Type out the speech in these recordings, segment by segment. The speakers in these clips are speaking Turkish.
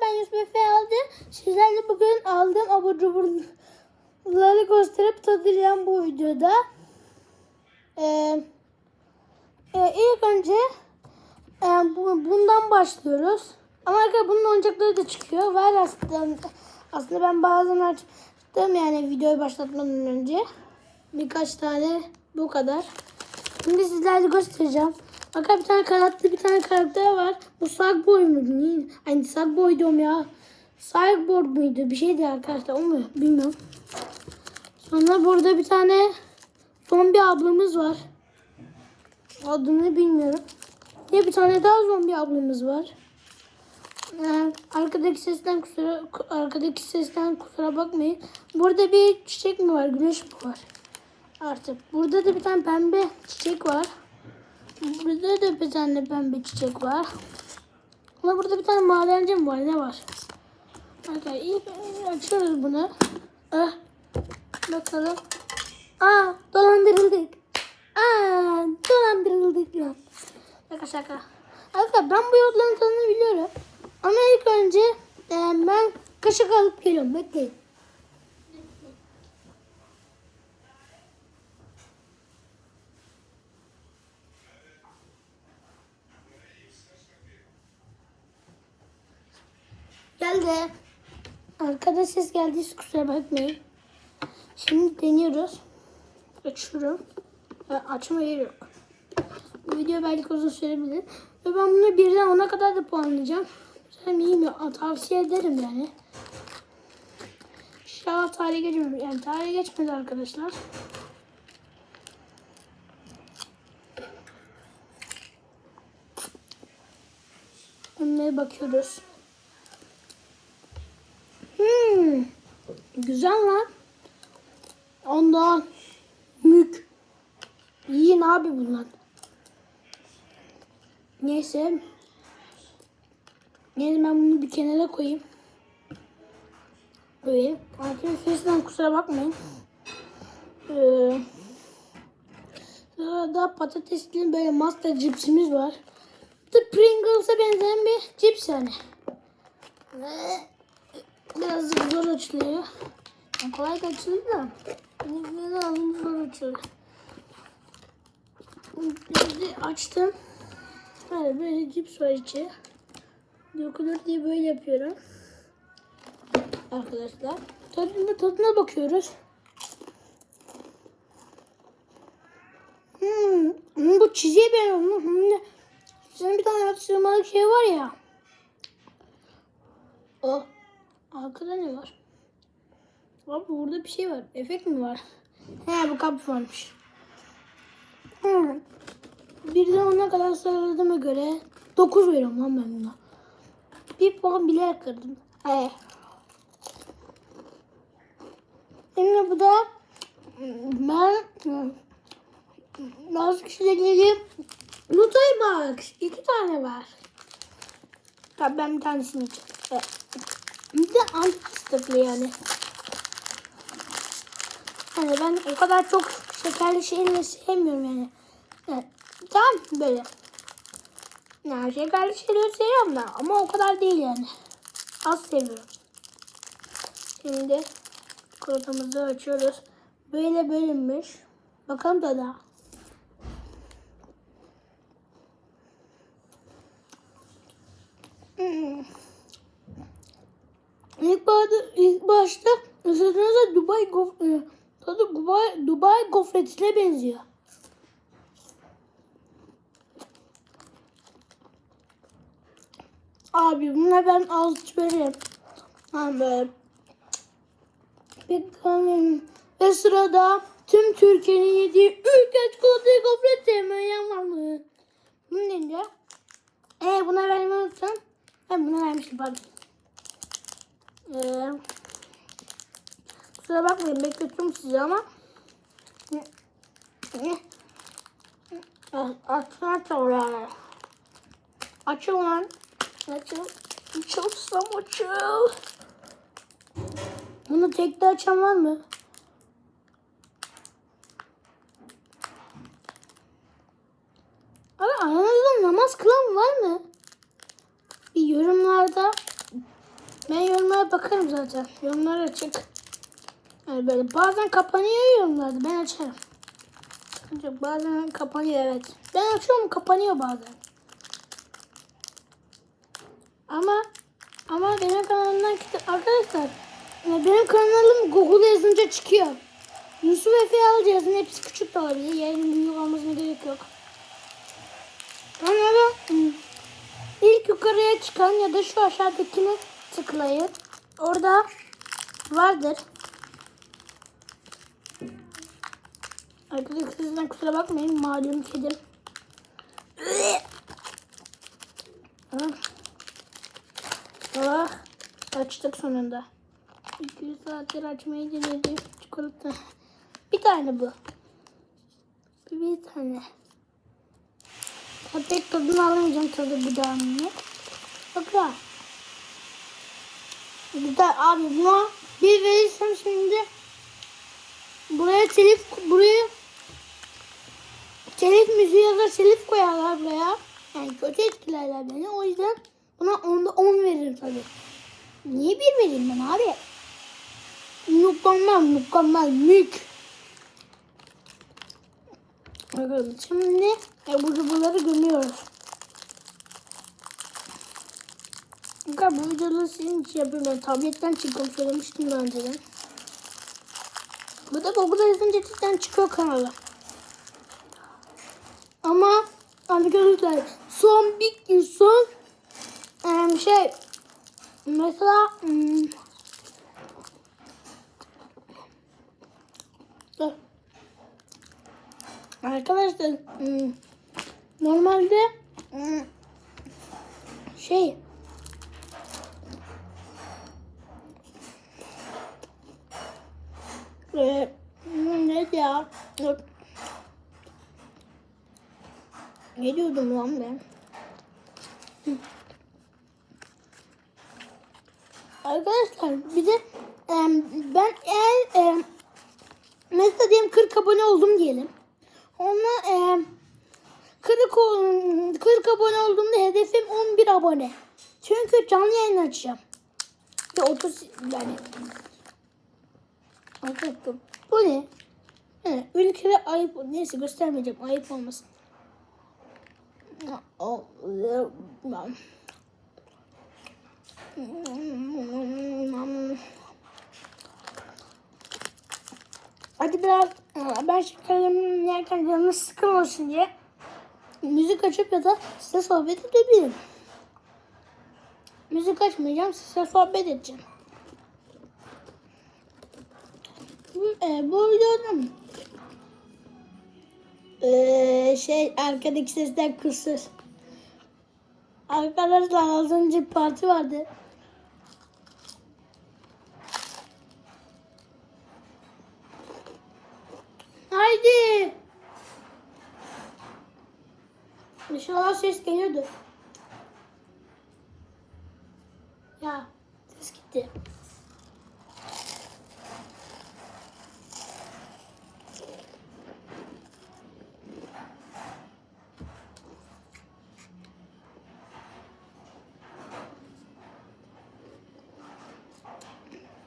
ben Yusuf Efe aldı. Sizlerle bugün aldığım abur cuburları gösterip tadacağım bu videoda. Ee, e, ilk önce e, bu, bundan başlıyoruz. Ama arkadaşlar bunun oyuncakları da çıkıyor. Var aslında. Aslında ben bazen açtım yani videoyu başlatmadan önce. Birkaç tane bu kadar. Şimdi sizlerle göstereceğim. Bakın bir tane kanatlı bir tane karakter var. Bu Sackboy muydu? Niye? Hani Sackboy diyorum ya. Cyborg muydu? Bir şeydi arkadaşlar. O mu? Bilmiyorum. Sonra burada bir tane zombi ablamız var. Adını bilmiyorum. Ve bir tane daha zombi ablamız var. Ee, arkadaki sesten kusura arkadaki sesten kusura bakmayın. Burada bir çiçek mi var? Güneş mi var? Artık. Burada da bir tane pembe çiçek var. Burada da bir tane pembe çiçek var. Ama burada bir tane madenci mi var? Ne var? Arkadaşlar ilk açıyoruz bunu. Ah, bakalım. Aa dolandırıldık. Aa dolandırıldık ya. Şaka şaka. Arkadaşlar ben bu yolların tadını biliyorum. Ama ilk önce e, ben kaşık alıp geliyorum. Bekleyin. Geldi. Arkada ses geldiyse kusura bakmayın. Şimdi deniyoruz. Açıyorum. Açma yeri yok. Bu video belki uzun sürebilir. Ve ben bunu birden ona kadar da puanlayacağım. Sen iyi mi? Tavsiye ederim yani. İnşallah tarihe geçmedi. Yani tarihe geçmedi arkadaşlar. Önüne bakıyoruz. Hmm. Güzel lan. Ondan mük. Yiyin abi bunlar. Neyse. Neyse ben bunu bir kenara koyayım. Böyle. Arkadaşlar kusura bakmayın. Ee, daha patatesli böyle master cipsimiz var. The Pringles'a benzeyen bir cips yani. Birazcık zor açılıyor. Kolay da açılıyor da. Biraz zor açılıyor. Şimdi açtım. Böyle, böyle cips var içi. Dokunur diye böyle yapıyorum. Arkadaşlar. Tadına, tadına bakıyoruz. Hmm, hmm, bu çiziye benziyor. Hmm, Senin bir tane atıştırmalık şey var ya. O. Arkada ne var? Abi burada bir şey var. Efekt mi var? He bu kap varmış. Hmm. Birden ona kadar sıraladığıma göre 9 veriyorum lan ben buna. Bir puan bile kırdım. He. Şimdi bu da ben bazı kişilerin Nutay bak. iki tane var. Tabii ben bir tanesini. Evet. Bir de anti yani. Hani ben o kadar çok şekerli şeyleri sevmiyorum yani. Evet. Tamam böyle. Yani şekerli şeyleri seviyorum da ama o kadar değil yani. Az seviyorum. Şimdi çikolatamızı açıyoruz. Böyle bölünmüş. Bakalım da daha. İlk başta, ilk başta ısırdığınızda Dubai e, tadı Dubai, Dubai gofretine benziyor. Abi buna ben alt veririm. Ha böyle. Ve sırada tüm Türkiye'nin yediği ülke çikolatayı gofret sevmeyen var mı? Bunu deyince. Ee buna vermeyi unuttum. Ben buna vermiştim pardon. Ee, kusura bakmayın bekletiyorum sizi ama. Açma sonra. Açıl lan. Açıl. Açılsam açıl. Bunu tekte açan var mı? Abi aranızda namaz kılan var mı? Bir yorumlarda yorumlara bakarım zaten. Yorumlar açık. Yani böyle bazen kapanıyor yorumlarda. Ben açarım. Ancak bazen kapanıyor evet. Ben açıyorum kapanıyor bazen. Ama ama benim kanalımdan arkadaşlar benim kanalım Google yazınca çıkıyor. Yusuf Efe yazın hepsi küçük de olabilir. Yayın büyük olmasına gerek yok. Hmm, ilk yukarıya çıkan ya da şu aşağıdakini tıklayıp orada vardır. Arkadaşlar sizden kusura bakmayın malum kedim. Ah. Ah, açtık sonunda. 200 saattir açmayı denedim. Çikolata. Bir tane bu. Bir, bir tane. Ya tadını alamayacağım tadı bu da anne. Bak ya. Güzel abi buna bir verirsem şimdi buraya telif buraya telif müziği yazar telif koyarlar buraya. Yani kötü etkilerler beni. O yüzden buna onda 10 veririm tabii. Niye bir vereyim ben abi? Mükemmel mükemmel mük. Bakalım şimdi e, bu cubuları gömüyoruz. Kanka bu videoları sizin için yapıyorum. Ben tabletten çıktım söylemiştim daha önceden. Bu da Google yazınca cidden çıkıyor kanala. Ama arkadaşlar son bir son em, şey mesela. Arkadaşlar normalde şey e, hmm, neydi ya? Dur. Ne diyordum lan ben? Arkadaşlar bir de em, ben eğer em, mesela diyelim 40 abone oldum diyelim. Ona em, 40, ol- 40 abone olduğumda hedefim 11 abone. Çünkü canlı yayın açacağım. Ve 30 yani. Arkadaşlar bu ne? He, ülkede ayıp neyse göstermeyeceğim ayıp olmasın. Hadi biraz e, ben şekerlerimi yerken canınız sıkılmasın diye müzik açıp ya da size sohbet edebilirim. Müzik açmayacağım, size sohbet edeceğim. Bu- E, bu videoda e, şey arkadaki sesler kısır. Arkadaşlar az önce parti vardı. Haydi. İnşallah ses geliyordu. Ya ses gitti.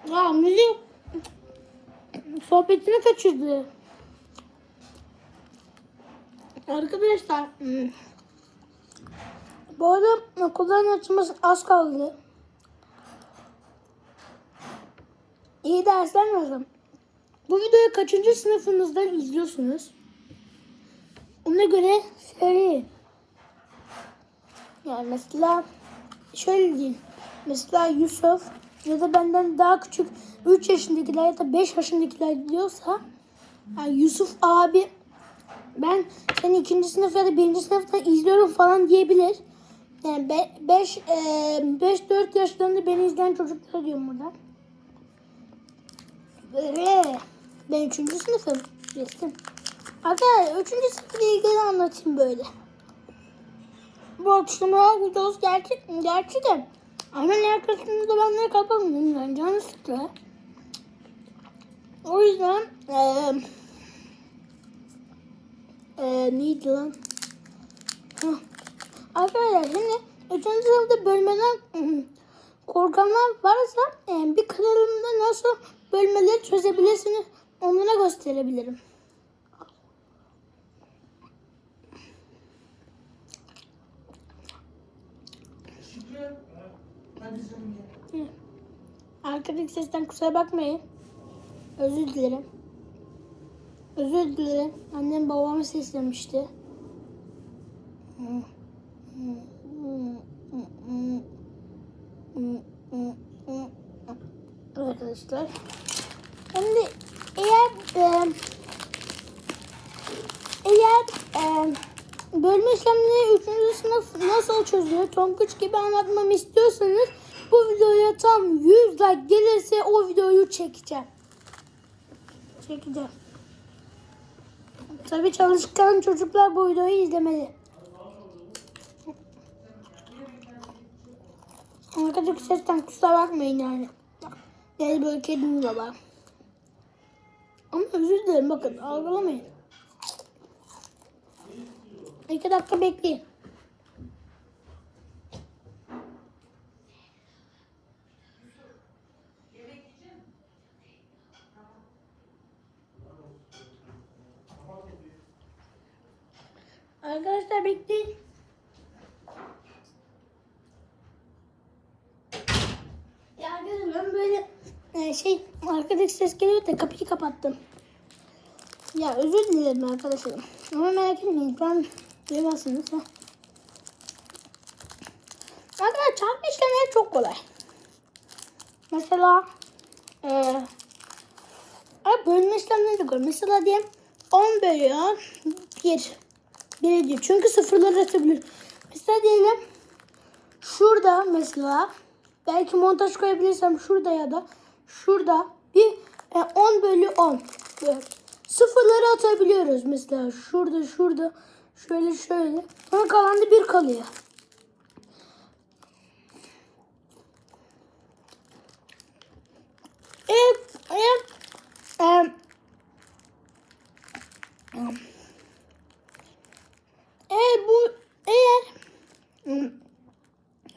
Ya müzik sohbetini kaçırdı. Arkadaşlar hmm, bu arada okulların açılması az kaldı. İyi dersler lazım. Bu videoyu kaçıncı sınıfınızdan izliyorsunuz? Ona göre söyleyin. Yani mesela şöyle diyeyim. Mesela Yusuf ya da benden daha küçük 3 yaşındakiler ya da 5 yaşındakiler diyorsa yani Yusuf abi ben seni ikinci sınıf ya da birinci sınıfta izliyorum falan diyebilir. Yani 5 5 4 yaşlarında beni izleyen çocuklar diyorum burada. Böyle ben üçüncü sınıfım. Geçtim. Arkadaşlar üçüncü sınıfla ilgili anlatayım böyle. Bu akşama videosu gerçek gerçi hemen arkasında ben ne kapamıyorum yani canı sıktı. O yüzden eee eee neydi lan? Hah. Arkadaşlar şimdi üçüncü sınıfta bölmeden korkanlar varsa bir kanalımda nasıl bölmeleri çözebilirsiniz onlara gösterebilirim. Şükrü. Hadi canım gel. Arkadaki sesten kusura bakmayın. Özür dilerim. Özür dilerim. Annem babamı seslemişti. Arkadaşlar. Şimdi eğer e, eğer e, bölme işlemleri 3. sınıf nasıl çözülüyor Tonguç gibi anlatmamı istiyorsanız bu videoya tam 100 like gelirse o videoyu çekeceğim. Çekeceğim. Tabii çalışkan çocuklar bu videoyu izlemeli. Arkadaki sesten kusura bakmayın yani. Yani böyle kedim de var. Ama özür dilerim bakın algılamayın. İki dakika bekleyin. Arkadaşlar bekleyin. Ya arkadaşlar ben böyle e, şey arkadaki ses geliyor da kapıyı kapattım. Ya özür dilerim arkadaşlarım. Ama merak etmeyin ben duymazsınız. Ha. Arkadaşlar çarpma işlemleri çok kolay. Mesela e, ay bölme işlemleri de kolay. Mesela diyelim 10 bölüyor 1. 1 ediyor. Çünkü sıfırları atabilir. Mesela diyelim şurada mesela belki montaj koyabilirsem şurada ya da şurada bir e, 10 bölü 10 böyle. sıfırları atabiliyoruz mesela. Şurada şurada. Şöyle şöyle. Sonra kalan da bir kalıyor. Eğer, eğer, e, eğer bu eğer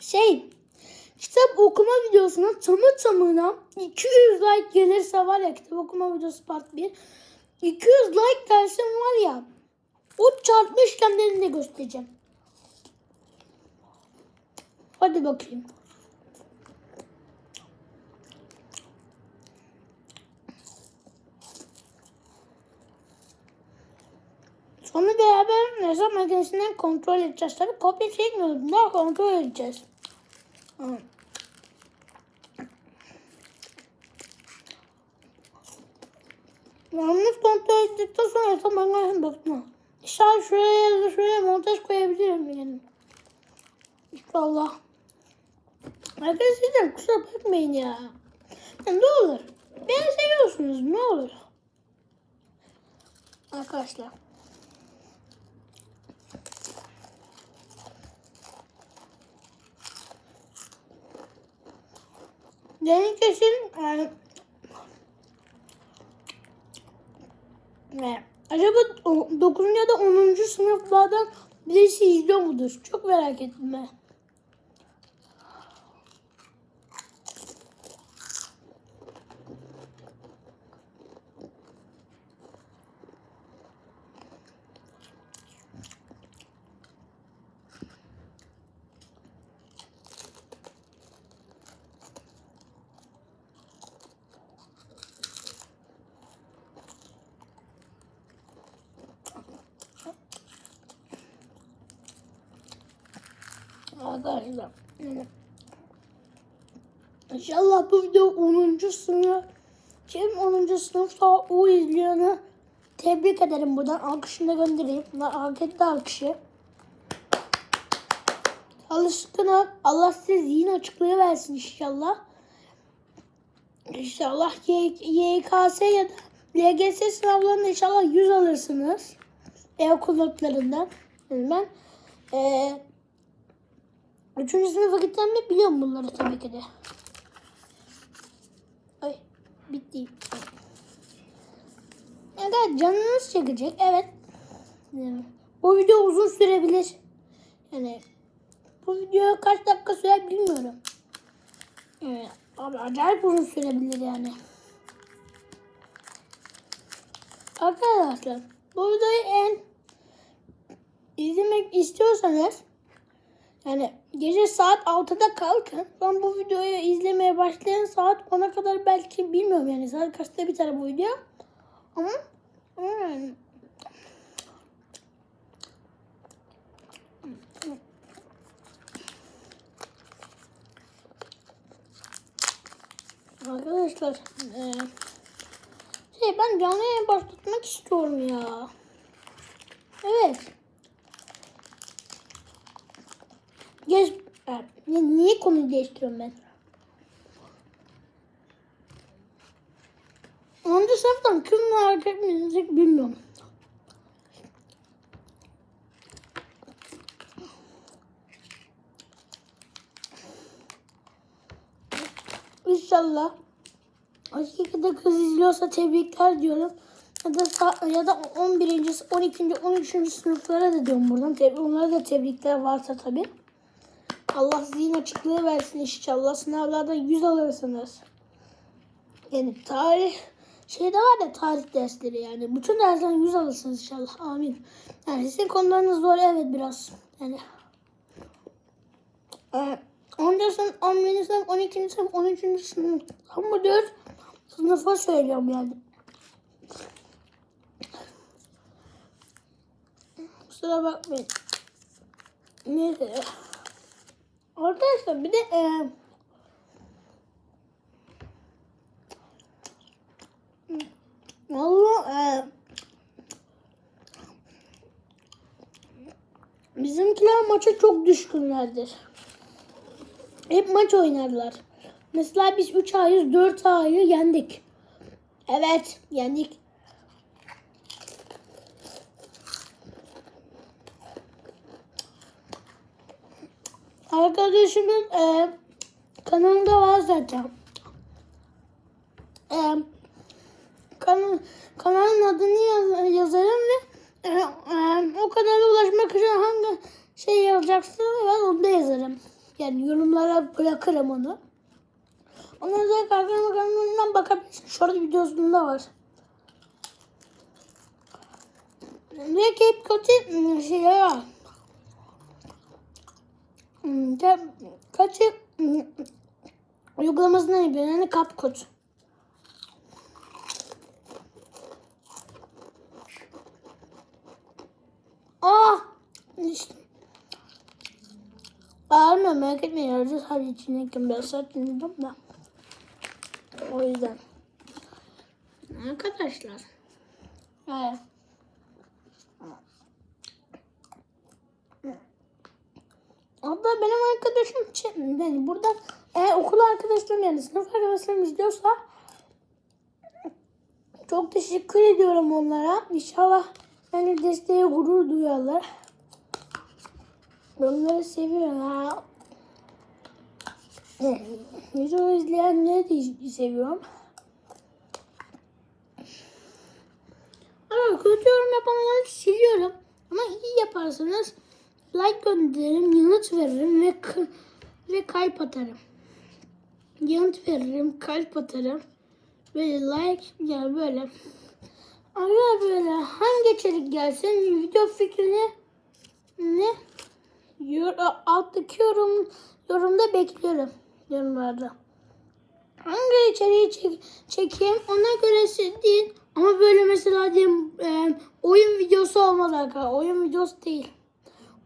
şey kitap okuma videosuna tamı tamına 200 like gelirse var ya kitap okuma videosu part 1 200 like gelsin var ya o çarpma işlemlerini de göstereceğim. Hadi bakayım. Sonra beraber hesap makinesinden kontrol edeceğiz. Tabii kopya çekmiyoruz. Daha kontrol edeceğiz. Hı. Yalnız kontrol ettikten sonra makinesine bakma. İnşallah şuraya ya da şuraya montaj koyabilirim yani. İnşallah. Arkadaşlar kusura bakmayın ya. ya. Ne olur. Beni seviyorsunuz ne olur. Arkadaşlar. Benim kesin e, e, acaba 9. ya da 10. sınıflardan birisi izliyor mudur? Çok merak ettim ben. Arkadaşlar. yani İnşallah bu video 10. sınıf. Kim 10. izleyeni tebrik ederim buradan. Alkışını da göndereyim. Etti alkışı. Alışkına Allah size zihin açıklığı versin inşallah. İnşallah YKS ya da LGS sınavlarında inşallah 100 alırsınız. E-okul notlarından. Ben eee Üçüncü sınıfa gittim mi biliyorum bunları tabii ki de. Ay bitti. Evet canınız çekecek. Evet. Bu video uzun sürebilir. Yani bu video kaç dakika sürer bilmiyorum. Evet, acayip uzun sürebilir yani. Arkadaşlar bu videoyu en izlemek istiyorsanız yani gece saat 6'da kalkın. Sonra bu videoyu izlemeye başlayın saat 10'a kadar belki bilmiyorum yani saat kaçta biter bu video. Ama Arkadaşlar eee, şey ben canlı yayın başlatmak istiyorum ya. Evet. Geç, e, ni- niye konuyu değiştiriyorum ben? 10. sınıftan kim hareket mi edecek bilmiyorum. İnşallah. Hakikaten kız izliyorsa tebrikler diyorum. Ya da ya da 11. 12. 13. sınıflara da diyorum buradan. Tebrik, onlara da tebrikler varsa tabii. Allah zihin açıklığı versin inşallah. Sınavlardan 100 alırsınız. Yani tarih şeyde var ya tarih dersleri yani. Bütün derslerden 100 alırsınız inşallah. Amin. Yani sizin konularınız zor evet biraz. Yani ee, 10. sınıf, 11. sınıf, 12. sınıf, 13. sınıf. Ama 4 sınıfa söylüyorum yani. Kusura bakmayın. Neyse. Arkadaşlar bir de e, Valla e, bizimkiler maça çok düşkünlerdir. Hep maç oynarlar. Mesela biz 3 ayız 4 ayı yendik. Evet yendik. Arkadaşımın e, kanalında var zaten. E, kanal, kanalın adını yaz- yazarım ve e, e, o kanala ulaşmak için hangi şey yazacaksın ben onu da yazarım. Yani yorumlara bırakırım onu. Ondan sonra Kalkan kanalından bakabilirsin. Short videosunda var. Ve Cape Cod'i şey ya. Hmm, Cape Cod'i hmm, uygulamasından yapıyor. Yani CapCut. Ah! İşte. Bağırma merak etmeyin. Arada sadece içindeyken biraz sert dinledim da. O yüzden. Arkadaşlar. Evet. Abla benim arkadaşım çe- yani burada eğer okul arkadaşlarım yani sınıf arkadaşlarım izliyorsa çok teşekkür ediyorum onlara. İnşallah yani desteğe gurur duyarlar. Onları seviyorum ha. Video izleyenleri de seviyorum. Ama kötü yorum yapanları siliyorum. Ama iyi yaparsanız like gönderirim, yanıt veririm ve ve kalp atarım. Yanıt veririm, kalp atarım. Böyle like yani böyle. Ara böyle hangi içerik gelsin video fikrini ne Yor, alttaki yorum yorumda bekliyorum yorumlarda. Hangi içeriği çek, çekeyim ona göre siz deyin. Ama böyle mesela diyelim e, oyun videosu olmaz arkadaşlar. Oyun videosu değil.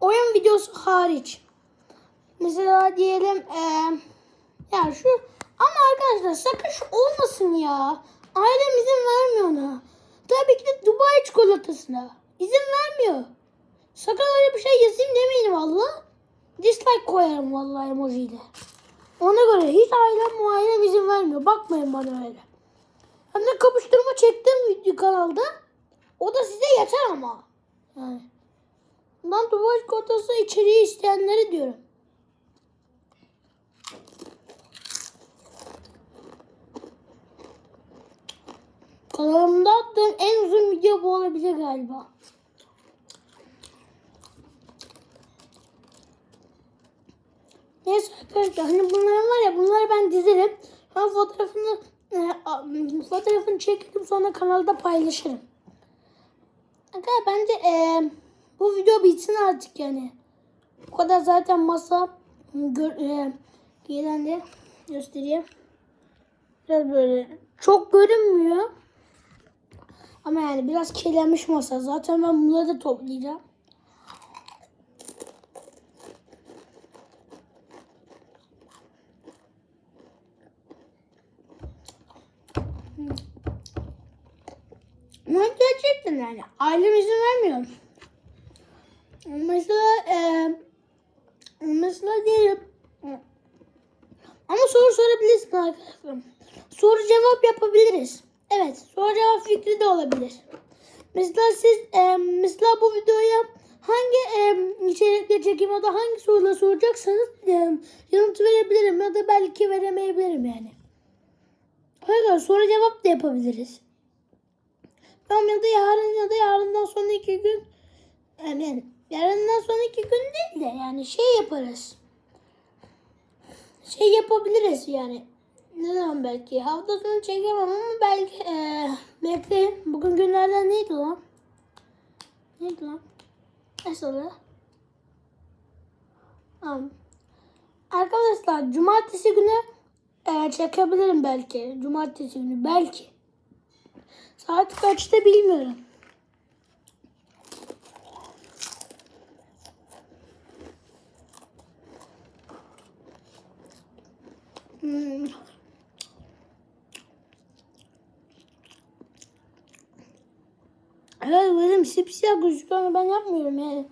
Oyun videosu hariç. Mesela diyelim e, ya şu ama arkadaşlar sakın şu olmasın ya. Ailem izin vermiyor ona. Tabii ki de Dubai çikolatasına. İzin vermiyor. Sakın öyle bir şey yazayım demeyin valla. Dislike koyarım vallahi emojiyle. Ona göre hiç ailem ailem izin vermiyor. Bakmayın bana öyle. Hem de kapıştırma çektim kanalda. O da size yeter ama. Yani. Ben Dubai çikolatası içeriği isteyenleri diyorum. Kanalımda attığım en uzun video bu olabilir galiba. Neyse arkadaşlar hani bunların var ya bunları ben dizerim. Ben fotoğrafını e, fotoğrafını çekerim sonra kanalda paylaşırım. Arkadaşlar bence e, bu video bitsin artık yani. Bu kadar zaten masa gör, e, gelen de göstereyim. Biraz böyle çok görünmüyor. Ama yani biraz kirlenmiş masa. Zaten ben bunları da toplayacağım. Ama gerçekten yani. Ailem izin vermiyor. Mesela eee mesela diyelim ama soru sorabilirsin arkadaşlar. Soru cevap yapabiliriz. Evet, soru cevap fikri de olabilir. Mesela siz eee, mesela bu videoya hangi eee, içerikle çekim ya da hangi soruları soracaksanız eee, yanıt verebilirim ya da belki veremeyebilirim yani. Arkadaşlar soru cevap da yapabiliriz. Tamam ya da yarın ya da yarından sonra iki gün yani yarından sonra iki gün değil de yani şey yaparız. Şey yapabiliriz yani. Ne zaman belki hafta sonu çekemem ama belki eee bekleyin. Bugün günlerden neydi lan? Neydi lan? Nasıl oluyor? Tamam. Arkadaşlar cumartesi günü eee, çekebilirim belki. Cumartesi günü belki. Saat kaçta bilmiyorum. Hmm. Evet benim sipsiyah gözüküyor ama ben yapmıyorum yani.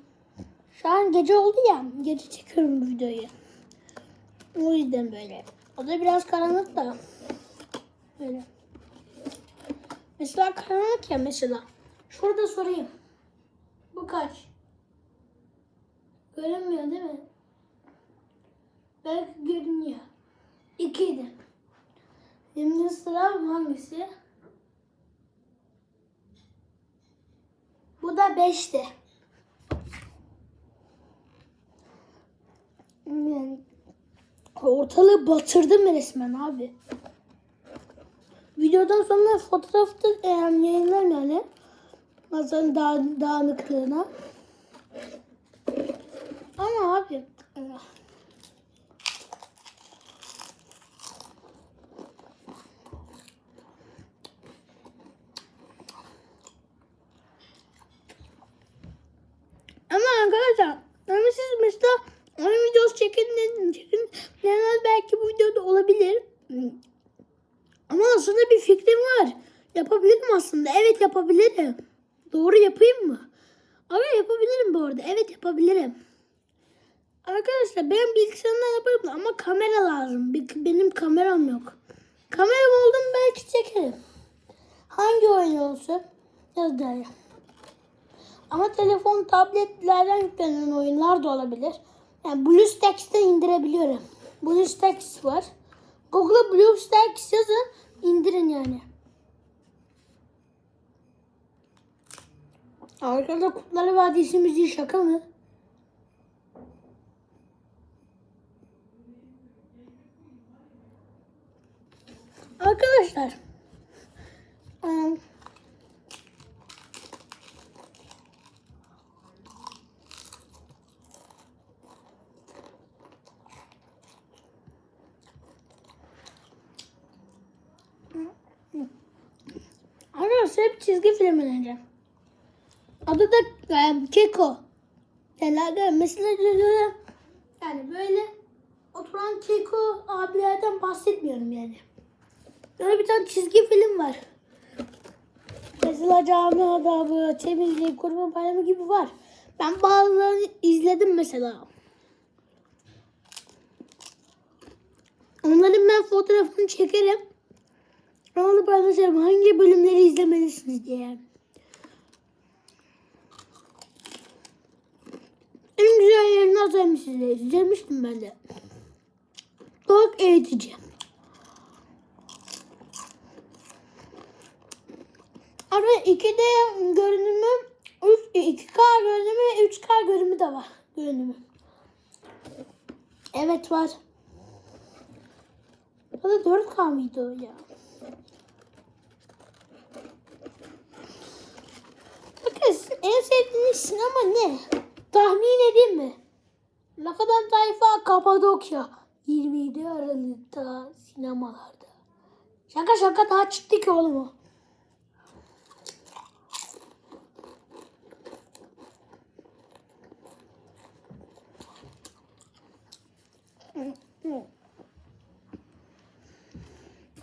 Şu an gece oldu ya. Gece çekiyorum bu videoyu. O yüzden böyle. O da biraz karanlık da. Böyle. Mesela karanlık ya mesela. Şurada sorayım. Bu kaç? Görünmüyor değil mi? Belki görünüyor. İkiydi. Şimdi sıra hangisi? Bu da beşti. Yani ortalığı batırdım resmen abi. Videodan sonra fotoğrafta e, yayınlarım yani. Masanın dağ, dağınıklığına. Ama abi e, ama arkadaşlar ama siz mesela oyun videosu çekin dedin çekin demez belki bu videoda olabilir. Ama aslında bir fikrim var. Yapabilirim aslında. Evet yapabilirim. Doğru yapayım mı? Ama yapabilirim bu arada. Evet yapabilirim. Arkadaşlar ben bilgisayarımdan yaparım ama kamera lazım. Benim kameram yok. Kameram oldu mu belki çekerim. Hangi oyun olsun? Yaz der. Ama telefon, tabletlerden yüklenen oyunlar da olabilir. Yani BlueStacks'ten indirebiliyorum. BlueStacks var. Google'a BlueStacks yazın, indirin yani. Arkada Kutları Vadisi müziği şaka mı? Arkadaşlar. em, Arkadaşlar hep çizgi film önereceğim. Keko. Yani arkadaşlar mesela yani böyle oturan Keko abilerden bahsetmiyorum yani. Böyle bir tane çizgi film var. Mesela cami adabı, temizlik, kurban bayramı gibi var. Ben bazılarını izledim mesela. Onların ben fotoğrafını çekerim. Onu paylaşırım. Hangi bölümleri izlemelisiniz diye. En atayım size. İzlemiştim ben de. Çok eğitici. Ama 2D görünümü, 2K görünümü ve 3K görünümü de var. Görünümü. Evet var. O da 4K mıydı o ya? Bakın en sevdiğiniz sinema ne? Tahmin edeyim mi? Lakadan Tayfa Kapadokya 27 Aralık'ta sinemalarda. Şaka şaka daha çıktı ki oğlum.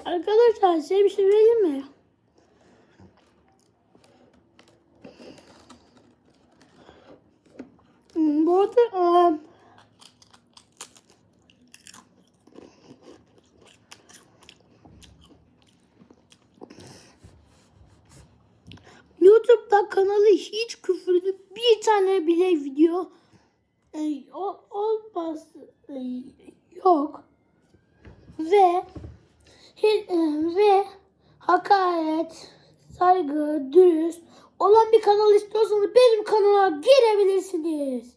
Arkadaşlar size bir şey söyleyeyim mi? Bu arada eee, YouTube'da kanalı hiç küfürlü bir tane bile video e, olmaz e, yok ve hi- e, ve hakaret, saygı, dürüst olan bir kanal istiyorsanız benim kanala girebilirsiniz.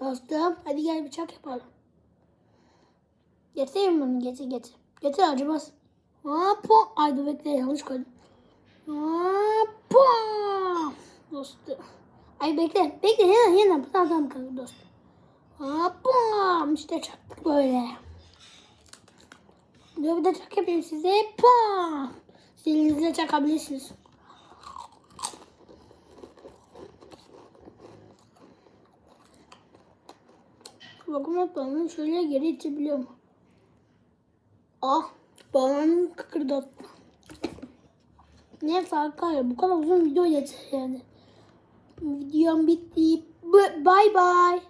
Dostum hadi gel bıçak yapalım. Getireyim bunu getir getir. Getir acımaz. Hoppa. Ay dur bekle yanlış koydum. Hoppa. Dostum. Ay bekle bekle yana yana. Tamam tamam kanka dostum. Hoppa. İşte çaktık böyle. Dur bir de çak yapayım size. Pam. Silinizle çakabilirsiniz. Bakın bak bana şöyle geri itebiliyorum. Ah bağlanın kıkırdattı. Neyse arkadaşlar bu kadar uzun video yeter yani. Videom bitti. Bye bye.